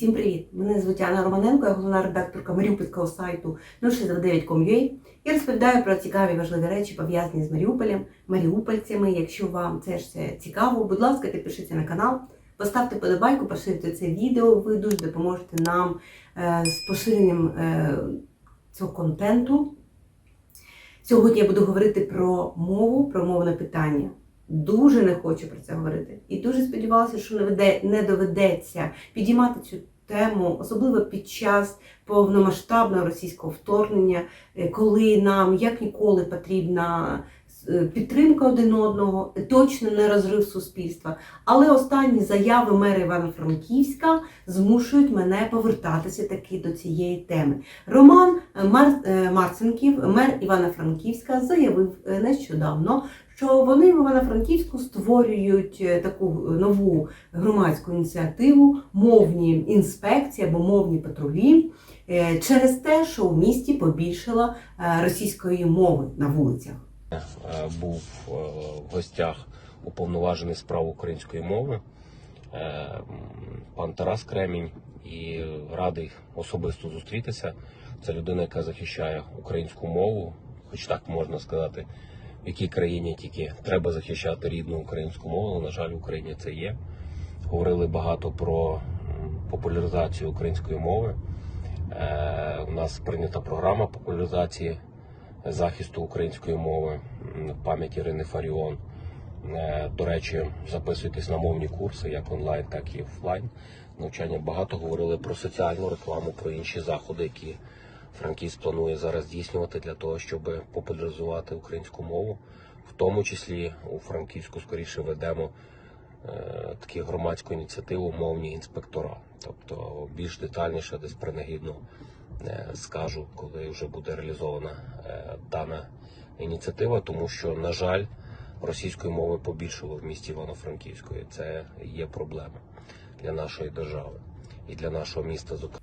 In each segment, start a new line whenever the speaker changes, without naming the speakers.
Всім привіт! Мене звуть Анна Романенко, я головна редакторка Маріупольського сайту 069.com.ua і розповідаю про цікаві важливі речі, пов'язані з Маріуполем, маріупольцями. Якщо вам це ж все цікаво, будь ласка, підпишіться на канал, поставте подобайку, поширюйте це відео. Ви дуже допоможете нам е, з поширенням е, цього контенту. Сьогодні я буду говорити про мову, про мовне питання. Дуже не хочу про це говорити. І дуже сподівалася, що не, доведеться підіймати цю тему, особливо під час повномасштабного російського вторгнення, е, коли нам як ніколи потрібна е, підтримка один одного, точно не розрив суспільства. Але останні заяви мера Івано-Франківська змушують мене повертатися таки до цієї теми. Роман е, Марцинків, мер Івано-Франківська, заявив нещодавно, що вони в Івано-Франківську створюють е, таку нову громадську ініціативу мовні інспекції або мовні патрулі е, через те, що у місті побільшало е, російської мови на вулицях.
Е, був е, в гостях уповноважений справ української мови е, пан Тарас Кремінь і радий особисто зустрітися. Це людина, яка захищає українську мову, хоч так можна сказати, в якій країні тільки треба захищати рідну українську мову. але, На жаль, в Україні це є. Говорили багато про популяризацію української мови. Е, У нас прийнята програма популяризації захисту української мови м, пам'ять Ірини Фаріон. Е, До речі, записуйтесь на мовні курси, як онлайн, так і офлайн. Навчання багато говорили про соціальну рекламу, про інші заходи, які Франківськ планує зараз здійснювати для того, щоб популяризувати українську мову. В тому числі у Франківську скоріше ведемо е, таку громадську ініціативу мовні інспектора. Тобто більш детальніше десь принагідно е, скажу, коли вже буде реалізована е, дана ініціатива, тому що, на жаль, російської мови побільшало в місті Івано-Франківської. Це є проблема для нашої держави і для нашого міста. зокрема.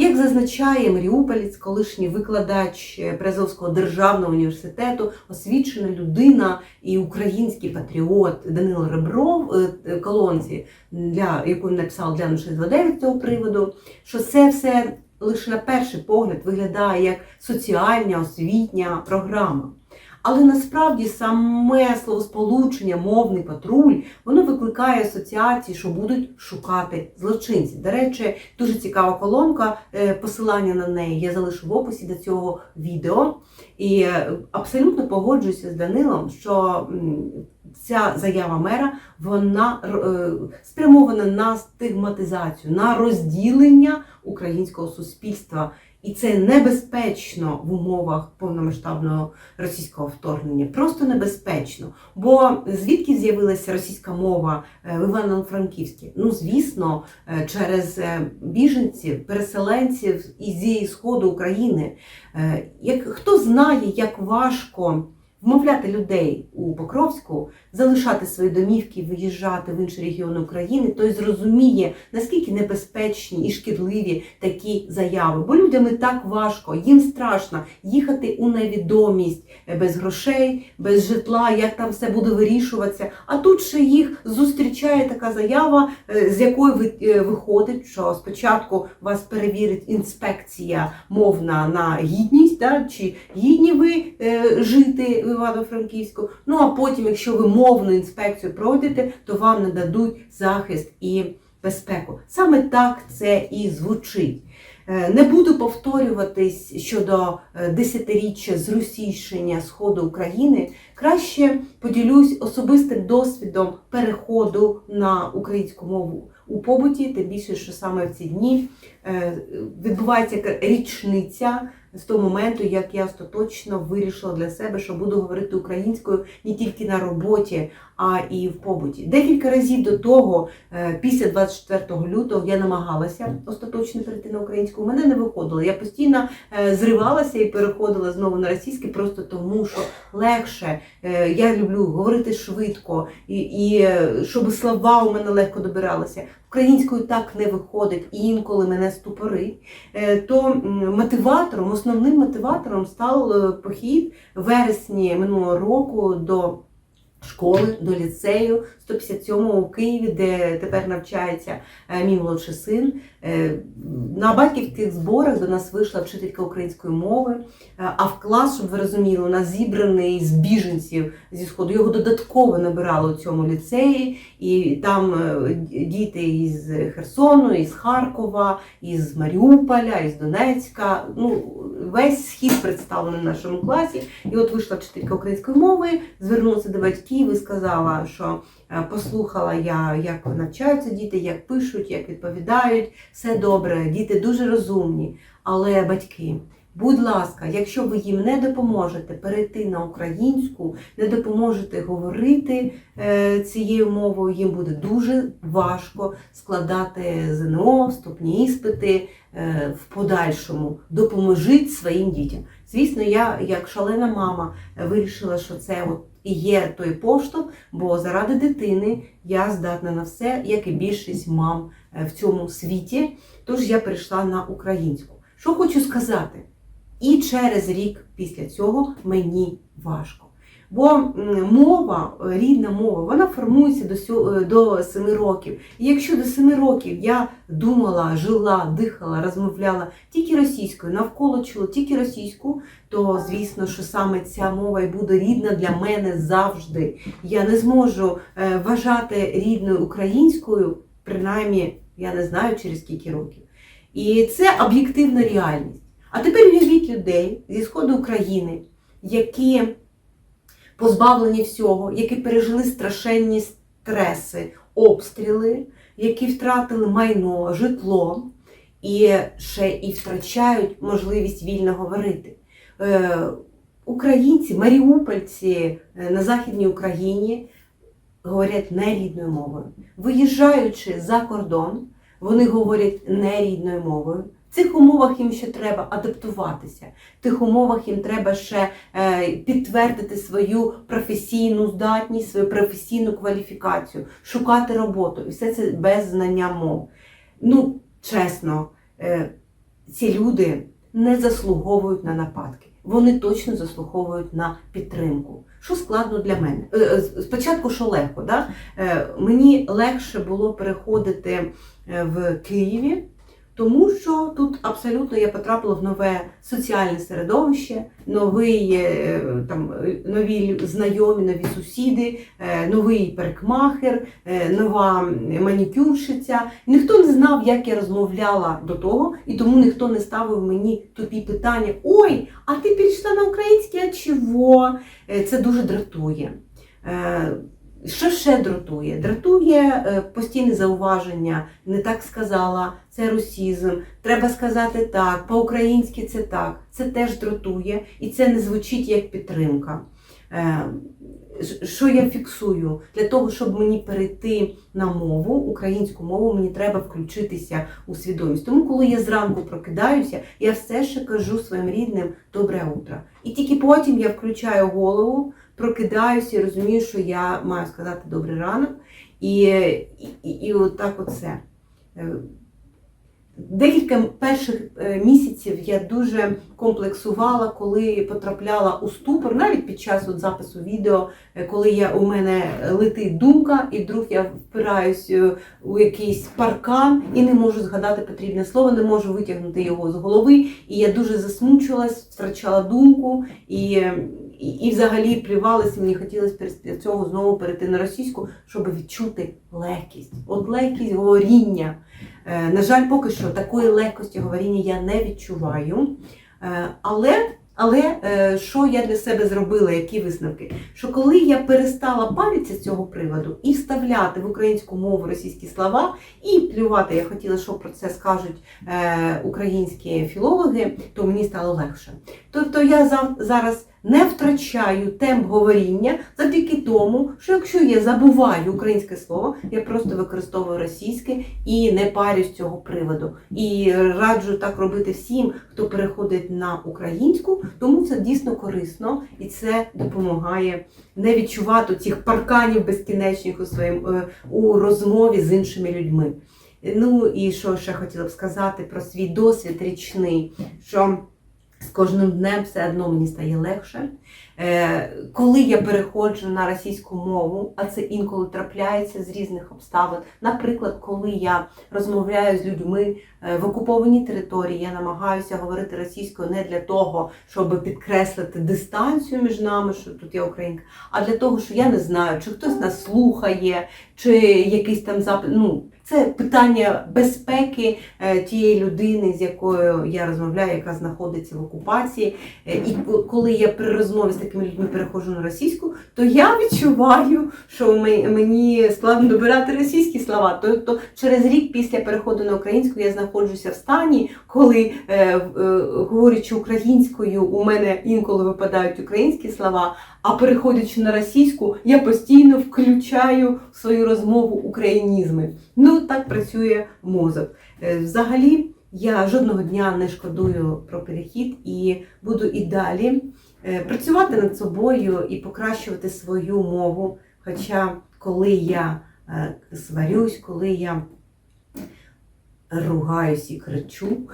Як зазначає Маріуполець, колишній викладач Призовського державного університету, освічена людина і український патріот Данило Ребров е, е, колонці, для яку написав для 069 з цього приводу, що це все лише на перший погляд виглядає як соціальна освітня програма. Але насправді саме словосполучення мовний патруль воно викликає асоціації, що будуть шукати злочинців. До речі, дуже цікава колонка, е, посилання на неї я залишу в описі до цього відео. І е, абсолютно погоджуюся з Данилом, що ця заява мера вона е, спрямована на стигматизацію, на розділення українського суспільства. І це небезпечно в умовах повномасштабного російського вторгнення. Просто небезпечно. Бо звідки з'явилася російська мова е, в Івано-Франківській? Ну, звісно, е, через е, біженців, переселенців із сходу України. Як хто знає, як важко вмовляти людей у Покровську залишати свої домівки, виїжджати в інші регіони України, той зрозуміє, наскільки небезпечні і шкідливі такі заяви. Бо людям і так важко, їм страшно їхати у невідомість е, без грошей, без житла, як там все буде вирішуватися. А тут ще їх зустрічає така заява, е, з якої е, виходить, що спочатку вас перевірить інспекція мовна на гідність, да, чи гідні ви жити в Івано-Франківську. Ну а потім, якщо ви мовну інспекцію пройдете, то вам нададуть захист і безпеку. Саме так це і звучить. Е, Не буду повторюватись щодо е, десятиріччя зросійщення сходу України. Краще поділюсь особистим досвідом переходу на українську мову у побуті, тим більше, що саме в ці дні відбувається яка річниця з того моменту, як я остаточно вирішила для себе, що буду говорити українською не тільки на роботі, а і в побуті. Декілька разів до того, е, після 24 лютого, я намагалася остаточно перейти на українську. У мене не виходило. Я постійно е, зривалася і переходила знову на російське, просто тому що легше. Е, Я люблю говорити швидко, і, і е, щоб слова у мене легко добиралися. Українською так не виходить, і інколи мене ступорить. Е, То мотиватором, основним мотиватором став е, похід вересні минулого року до школи до ліцею 157-го у Києві, де тепер навчається е, мій молодший син. Е, На батьківських зборах до нас вийшла вчителька української мови. Е, А в клас, щоб ви розуміли, у нас зібраний з біженців зі сходу. Його додатково набирали у цьому ліцеї, і там діти із Херсону, із Харкова, із Маріуполя, із Донецька. Ну, весь схід представлений в нашому класі. І от вийшла вчителька української мови, звернулася до батьків і сказала, що послухала я, як навчаються діти, як пишуть, як відповідають. Все добре, діти дуже розумні. Але батьки, будь ласка, якщо ви їм не допоможете перейти на українську, не допоможете говорити е, цією мовою, їм буде дуже важко складати ЗНО, вступні іспити е, в подальшому. Допоможіть своїм дітям. Звісно, я, як шалена мама, вирішила, що це от і є той поштовх, бо заради дитини я здатна на все, як і більшість мам е, в цьому світі. Тож я перейшла на українську. Що хочу сказати? І через рік після цього мені важко. Бо мова, е, рідна мова, вона формується до, сьо- е, до 7 років. І якщо до 7 років я думала, жила, дихала, розмовляла тільки російською, навколо чула тільки російську, то звісно, що саме ця мова і буде рідна для мене завжди. Я не зможу е, вважати рідною українською, принаймні, я не знаю через скільки років. І це об'єктивна реальність. А тепер уявіть людей зі сходу України, які позбавлені всього, які пережили страшенні стреси, обстріли, які втратили майно, житло і ще і втрачають можливість вільно говорити. Е, Українці, маріупольці е, на Західній Україні говорять нерідною мовою. Виїжджаючи за кордон, вони говорять нерідною мовою. В цих умовах їм ще треба адаптуватися. В тих умовах їм треба ще е, підтвердити свою професійну здатність, свою професійну кваліфікацію, шукати роботу. І все це без знання мов. Ну, чесно, е, ці люди не заслуговують на нападки. Вони точно заслуговують на підтримку. Що складно для мене? Е, Спочатку, що легко, да? Мені легше було переходити в Києві, тому що тут абсолютно я потрапила в нове соціальне середовище, новий, е, там, е, нові знайомі, нові сусіди, е, новий парикмахер, е, нова манікюрщиця. Ніхто не знав, як я розмовляла до того, і тому ніхто не ставив мені тупі питання: Ой, а ти перейшла на українське, а чого? Це дуже дратує. Що ще дратує? Дратує е, постійне зауваження, не так сказала, це русізм, треба сказати так, по-українськи це так. Це теж дратує, і це не звучить як підтримка. Е, Що я фіксую? Для того, щоб мені перейти на мову, українську мову, мені треба включитися у свідомість. Тому, коли я зранку прокидаюся, я все ще кажу своїм рідним добре утро. І тільки потім я включаю голову, прокидаюся і розумію, що я маю сказати добрий ранок. І, і, і, і отак оце. Е, Декілька перших е, місяців я дуже комплексувала, коли потрапляла у ступор, навіть під час от запису відео, е, коли я, у мене летить думка, і вдруг я впираюсь у якийсь паркан і не можу згадати потрібне слово, не можу витягнути його з голови. І я дуже засмучилась, втрачала думку і, і, і взагалі плювалася. Мені хотілося після цього знову перейти на російську, щоб відчути легкість. От легкість говоріння. Е, На жаль, поки що такої легкості говоріння я не відчуваю. Е, Але, але е, що я для себе зробила, які висновки? Що коли я перестала паритися з цього приводу і вставляти в українську мову російські слова і плювати, я хотіла, що про це скажуть е, українські філологи, то мені стало легше. Тобто я зараз не втрачаю темп говоріння завдяки тому, що якщо я забуваю українське слово, я просто використовую російське і не парюсь з цього приводу. І раджу так робити всім, хто переходить на українську, тому це дійсно корисно і це допомагає не відчувати цих парканів безкінечних у своїм е, у розмові з іншими людьми. Ну і що ще хотіла б сказати про свій досвід річний, що кожним днем все одно мені стає легше. Е, коли я переходжу на російську мову, а це інколи трапляється з різних обставин. Наприклад, коли я розмовляю з людьми е, в окупованій території, я намагаюся говорити російською не для того, щоб підкреслити дистанцію між нами, що тут я українка, а для того, що я не знаю, чи хтось нас слухає, чи якийсь там запит. Ну, це питання безпеки е, тієї людини, з якою я розмовляю, яка знаходиться в окупації. Е, І коли я при розмові з такими людьми переходжу на російську, то я відчуваю, що мені складно добирати російські слова. Тобто через рік після переходу на українську я знаходжуся в стані, коли е, говорячи українською, у мене інколи випадають українські слова, а переходячи на російську, я постійно включаю в свою розмову українізми. Ну так працює мозок. Е, Взагалі, я жодного дня не шкодую про перехід і буду і далі е, працювати над собою і покращувати свою мову. Хоча коли я е, сварюсь, коли я ругаюсь і кричу,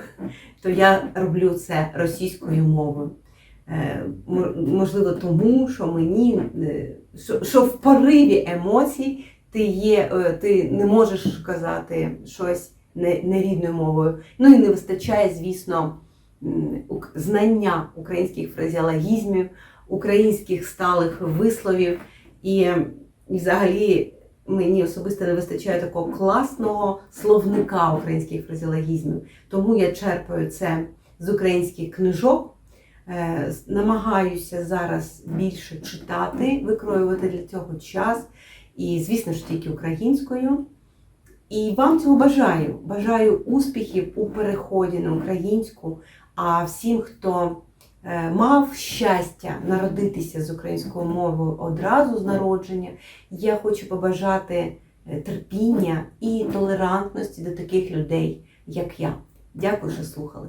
то я роблю це російською мовою. Е, мо- Можливо, тому що мені е, що, що в пориві емоцій ти є, е, ти не можеш казати щось не, не рідною мовою. Ну і не вистачає, звісно, знання українських фразеологізмів, українських сталих висловів. І, і взагалі мені особисто не вистачає такого класного словника українських фразеологізмів. Тому я черпаю це з українських книжок. Е, Намагаюся зараз більше читати, викроювати для цього час. І, звісно ж, тільки українською. І вам цього бажаю. Бажаю успіхів у переході на українську. А всім, хто е, мав щастя народитися з українською мовою одразу з народження, я хочу побажати е, терпіння і толерантності до таких людей, як я. Дякую, що слухали.